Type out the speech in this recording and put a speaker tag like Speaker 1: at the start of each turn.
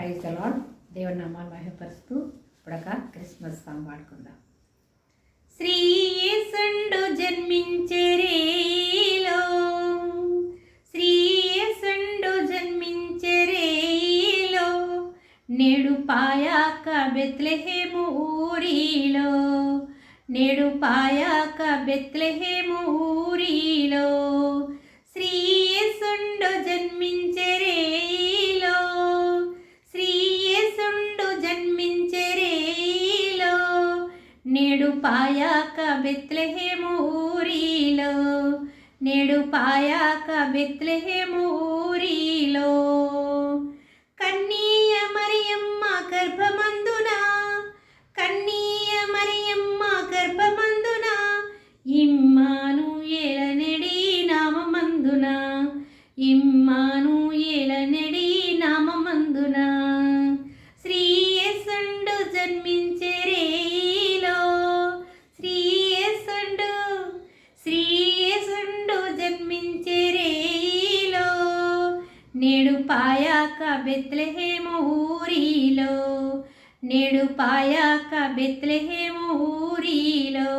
Speaker 1: Praise అలాడ్ దేవుడి నామాన్ని మహిమపరుస్తూ ఇప్పుడక క్రిస్మస్ సాంగ్ పాడుకుందాం. జన్మించరేలో శ్రీ శ్రీయేసుండు జన్మించరేలో నేడు పాయాక బెత్లెహేము ఊరిలో నేడు పాయాక బెత్లెహేము ఊరిలో శ్రీసుండు జన్మించెరేలో నేడు పాయాక బెత్లెహేము ఊరిలో నేడు పాయాక బెత్లెహేము ఊరిలో. కన్నీయ మరియమ్మ గర్భమందున కన్నీయ మరియమ్మ గర్భమందున ఇమ్మాను ఏలనెడి నామమందున ఇమ్మాను ఏలనెడి నామమందున. నేడు పాయాక బెత్లహేము ఊరిలో నేడు పాయాక బెత్లహేము ఊరిలో.